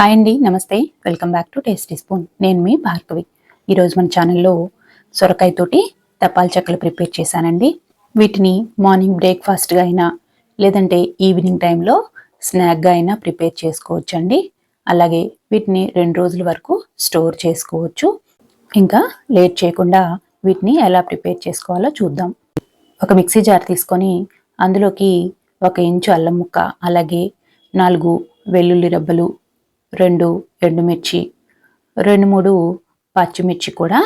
Hi అండి నమస్తే. Welcome back to tasty spoon. నేను మీ భార్గవి. ఈరోజు మన ఛానల్లో సొరకాయ తోటి చెక్కలు ప్రిపేర్ చేశానండి. వీటిని మార్నింగ్ బ్రేక్ఫాస్ట్గా అయినా లేదంటే ఈవినింగ్ టైంలో స్నాక్గా అయినా ప్రిపేర్ చేసుకోవచ్చు అండి అలాగే వీటిని రెండు రోజుల వరకు స్టోర్ చేసుకోవచ్చు. ఇంకా లేట్ చేయకుండా వీటిని ఎలా ప్రిపేర్ చేసుకోవాలో చూద్దాం. ఒక మిక్సీ జార్ తీసుకొని అందులోకి ఒక ఇంచు అల్లం ముక్క అలాగే నాలుగు వెల్లుల్లి రబ్బలు రెండు ఎండుమిర్చి రెండు మూడు పచ్చిమిర్చి కూడా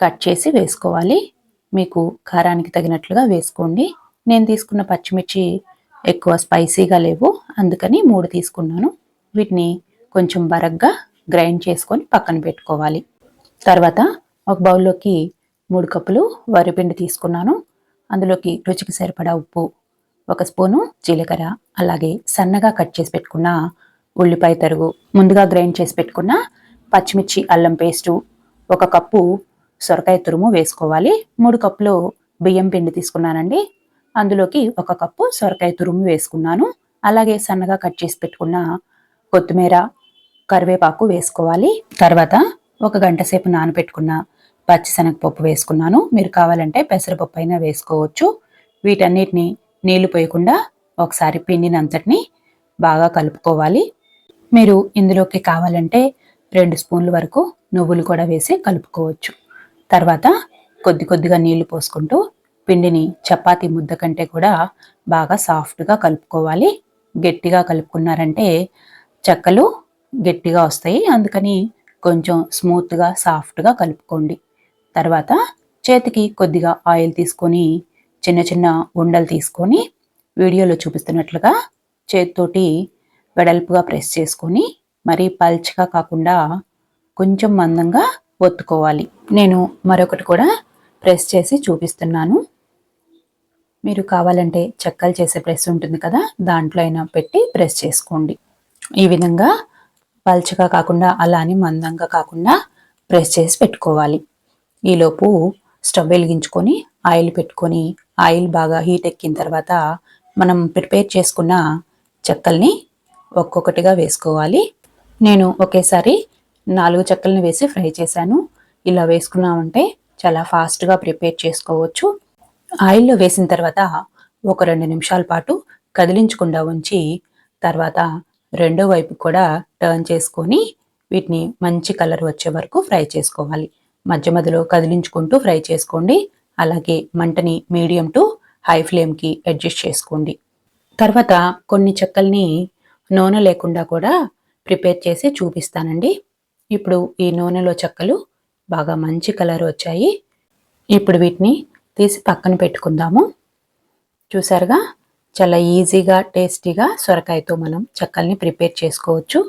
కట్ చేసి వేసుకోవాలి. మీకు కారానికి తగినట్లుగా వేసుకోండి. నేను తీసుకున్న పచ్చిమిర్చి ఎక్కువ స్పైసీగా లేవు. అందుకని మూడు తీసుకున్నాను. వీటిని కొంచెం బరగ్గా గ్రైండ్ చేసుకొని పక్కన పెట్టుకోవాలి. తర్వాత ఒక బౌల్లోకి మూడు కప్పులు వరిపిండి తీసుకున్నాను. అందులోకి రుచికి సరిపడా ఉప్పు ఒక స్పూను జీలకర్ర అలాగే సన్నగా కట్ చేసి పెట్టుకున్న ఉల్లిపాయ తరుగు ముందుగా గ్రైండ్ చేసి పెట్టుకున్న పచ్చిమిర్చి అల్లం పేస్టు ఒక కప్పు సొరకాయ తురుము వేసుకోవాలి. మూడు కప్పులు బియ్యం పిండి తీసుకున్నానండి. అందులోకి ఒక కప్పు సొరకాయ తురుము వేసుకున్నాను. అలాగే సన్నగా కట్ చేసి పెట్టుకున్న కొత్తిమీర కరివేపాకు వేసుకోవాలి. తర్వాత ఒక గంట సేపు నానబెట్టుకున్న పచ్చిశనగపప్పు వేసుకున్నాను. మీరు కావాలంటే పెసరపప్పు అయినా వేసుకోవచ్చు. వీటన్నిటిని నీళ్ళు పోయకుండా ఒకసారి పిండినంతటిని బాగా కలుపుకోవాలి. మీరు ఇందులోకి కావాలంటే రెండు స్పూన్ల వరకు నువ్వులు కూడా వేసి కలుపుకోవచ్చు. తర్వాత కొద్ది కొద్దిగా నీళ్ళు పోసుకుంటూ పిండిని చపాతీ ముద్ద కంటే కూడా బాగా సాఫ్ట్గా కలుపుకోవాలి. గట్టిగా కలుపుకున్నారంటే చెక్కలు గట్టిగా వస్తాయి. అందుకని కొంచెం స్మూత్గా సాఫ్ట్గా కలుపుకోండి. తర్వాత చేతికి కొద్దిగా ఆయిల్ తీసుకొని చిన్న చిన్న ఉండలు తీసుకొని వీడియోలో చూపిస్తున్నట్లుగా చేతితోటి వెడల్పుగా ప్రెస్ చేసుకొని మరీ పల్చగా కాకుండా కొంచెం మందంగా ఒత్తుకోవాలి. నేను మరొకటి కూడా ప్రెస్ చేసి చూపిస్తున్నాను. మీరు కావాలంటే చెక్కలు చేసే ప్రెస్ ఉంటుంది కదా దాంట్లో అయినా పెట్టి ప్రెస్ చేసుకోండి. ఈ విధంగా పల్చగా కాకుండా అలానే మందంగా కాకుండా ప్రెస్ చేసి పెట్టుకోవాలి. ఈలోపు స్టవ్ వెలిగించుకొని ఆయిల్ పెట్టుకొని ఆయిల్ బాగా హీట్ ఎక్కిన తర్వాత మనం ప్రిపేర్ చేసుకున్న చెక్కల్ని ఒక్కొక్కటిగా వేసుకోవాలి. నేను ఒకేసారి నాలుగు చెక్కలను వేసి ఫ్రై చేశాను. ఇలా వేసుకున్నామంటే చాలా ఫాస్ట్గా ప్రిపేర్ చేసుకోవచ్చు. ఆయిల్లో వేసిన తర్వాత ఒక రెండు నిమిషాల పాటు కదిలించకుండా ఉంచి తర్వాత రెండో వైపు కూడా టర్న్ చేసుకొని వీటిని మంచి కలర్ వచ్చే వరకు ఫ్రై చేసుకోవాలి. మధ్య మధ్యలో కదిలించుకుంటూ ఫ్రై చేసుకోండి. అలాగే మంటని మీడియం టు హై ఫ్లేమ్కి అడ్జస్ట్ చేసుకోండి. తర్వాత కొన్ని చెక్కల్ని నూనె లేకుండా కూడా ప్రిపేర్ చేసి చూపిస్తానండి. ఇప్పుడు ఈ నూనెలో చెక్కలు బాగా మంచి కలర్ వచ్చాయి. ఇప్పుడు వీటిని తీసి పక్కన పెట్టుకుందాము. చూసారుగా? చాలా ఈజీగా టేస్టీగా సొరకాయతో మనం చెక్కల్ని ప్రిపేర్ చేసుకోవచ్చు.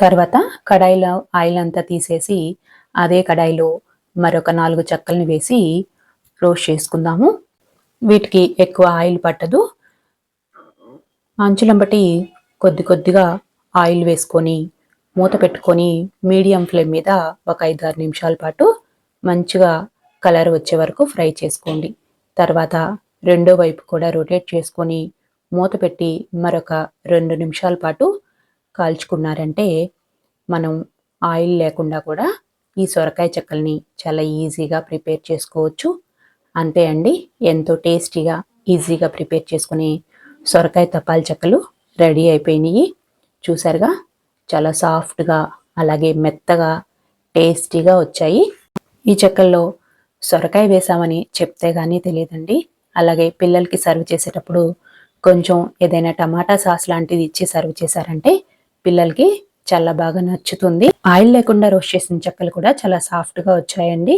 తర్వాత కడాయిలో ఆయిల్ అంతా తీసేసి అదే కడాయిలో మరొక నాలుగు చెక్కల్ని వేసి రోస్ట్ చేసుకుందాము. వీటికి ఎక్కువ ఆయిల్ పట్టదు. అంచులంబటి కొద్ది కొద్దిగా ఆయిల్ వేసుకొని మూత పెట్టుకొని మీడియం ఫ్లేమ్ మీద ఒక ఐదు ఆరు నిమిషాల పాటు మంచిగా కలర్ వచ్చే వరకు ఫ్రై చేసుకోండి. తర్వాత రెండో వైపు కూడా రొటేట్ చేసుకొని మూత పెట్టి మరొక రెండు నిమిషాల పాటు కాల్చుకున్నారంటే మనం ఆయిల్ లేకుండా కూడా ఈ సొరకాయ చెక్కల్ని చాలా ఈజీగా ప్రిపేర్ చేసుకోవచ్చు. అంతే అండి ఎంతో టేస్టీగా ఈజీగా ప్రిపేర్ చేసుకుని సొరకాయ తపాల చెక్కలు రెడీ అయిపోయినాయి. చూసారుగా? చాలా సాఫ్ట్గా అలాగే మెత్తగా టేస్టీగా వచ్చాయి. ఈ చెక్కల్లో సొరకాయ వేసామని చెప్తే కానీ తెలియదండి. అలాగే పిల్లలకి సర్వ్ చేసేటప్పుడు కొంచెం ఏదైనా టమాటా సాస్ లాంటిది ఇచ్చి సర్వ్ చేశారంటే పిల్లలకి చాలా బాగా నచ్చుతుంది. ఆయిల్ లేకుండా రోస్ట్ చేసిన చెక్కలు కూడా చాలా సాఫ్ట్గా వచ్చాయండి.